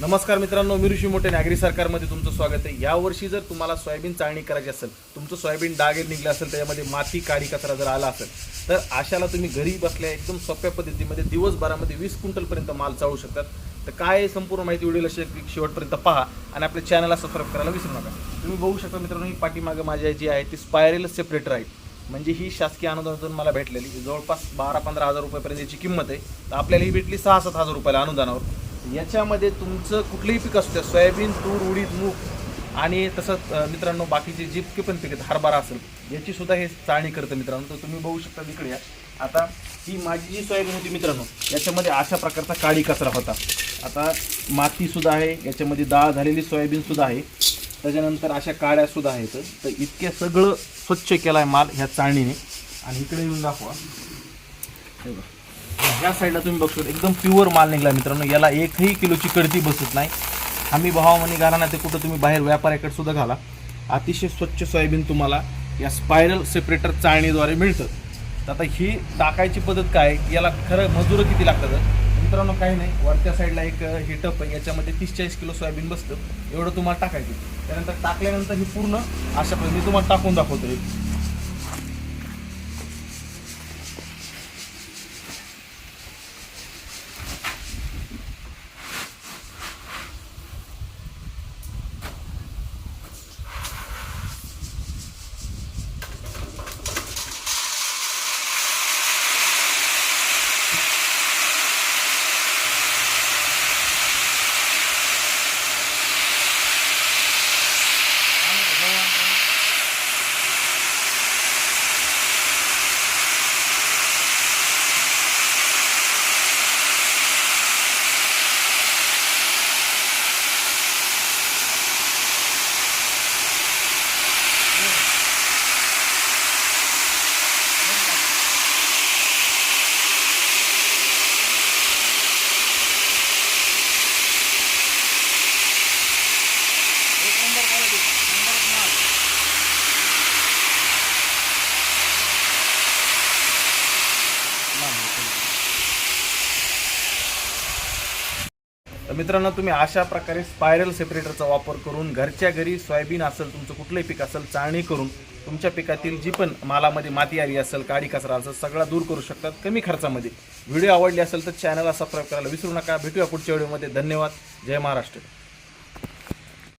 नमस्कार मित्रांनो मी ऋषी मोठे नागरी सरकारमध्ये तुमचं स्वागत आहे. यावर्षी जर तुम्हाला सोयाबीन चाळणी करायची असेल तुमचं सोयाबीन डागेल निघलं असेल त्याच्यामध्ये माती काडी कचरा जर आला असेल तर अशाला तुम्ही घरी बसल्या एकदम सोप्या पद्धतीमध्ये दिवसभरामध्ये वीस क्विंटलपर्यंत माल चाळू शकतात. तर काय आहे संपूर्ण माहिती व्हिडिओला शे- शेवटपर्यंत पहा आणि आपल्या चॅनलला सबस्क्राईब करायला विसरू नका. तुम्ही बघू शकता मित्रांनो ही पाठीमागं माझ्या जी आहे ती स्पायरल सेपरेटर आहे. म्हणजे ही शासकीय अनुदानातून मला भेटलेली. जवळपास बारा पंधरा हजार रुपयापर्यंत याची किंमत आहे. तर आपल्याला ही भेटली सहा सात हजार रुपयाला अनुदानावर. याच्यामध्ये तुमचं कुठलंही पीक असू द्या सोयाबीन तूर उडीद मूग आणि तसंच मित्रांनो बाकीचे जितके पण पीक आहेत हरभरा असेल याची सुद्धा हे चाळणी करतं मित्रांनो. तर तुम्ही बघू शकता इकडे या. आता ही माझी जी सोयाबीन होती मित्रांनो याच्यामध्ये अशा प्रकारचा काळी कचरा होता. आता मातीसुद्धा आहे याच्यामध्ये डाळ झालेली सोयाबीनसुद्धा आहे. त्याच्यानंतर अशा काळ्यासुद्धा आहेत. तर इतके सगळं स्वच्छ केला आहे माल ह्या चाळणीने. आणि इकडे येऊन दाखवा. या साईडला तुम्ही बघतो एकदम प्युअर माल निघाला मित्रांनो. याला एकही किलोची कडती बसत नाही. आम्ही भावामध्ये घाला ते कुठं तुम्ही बाहेर व्यापाऱ्याकडे सुद्धा घाला. अतिशय स्वच्छ सोयाबीन तुम्हाला या स्पायरल सेपरेटर चाळणीद्वारे मिळतं. तर आता ही टाकायची पद्धत काय? आहे? याला खरं मजुरं किती लागतात? मित्रांनो काही नाही. वरच्या साईडला एक हे टप आहे. याच्यामध्ये तीस चाळीस किलो सोयाबीन बसतं. एवढं तुम्हाला टाकायचं त्यानंतर टाकल्यानंतर ही पूर्ण अशा पद्धतीने तुम्हाला टाकून दाखवतो तर मित्रांनो तुम्ही अशा प्रकारे स्पायरल सेपरेटरचा वापर करून घरच्या घरी सोयाबीन असेल तुमचं कुठलंही पीक असेल चाळणी करून तुमच्या पिकातील जी पण मालामध्ये माती आली असेल काडी कचरा असेल सगळा दूर करू शकतात कमी खर्चामध्ये. व्हिडिओ आवडली असेल तर चॅनलला सबस्क्राईब करायला विसरू नका. भेटूया पुढच्या व्हिडिओमध्ये धन्यवाद. जय महाराष्ट्र.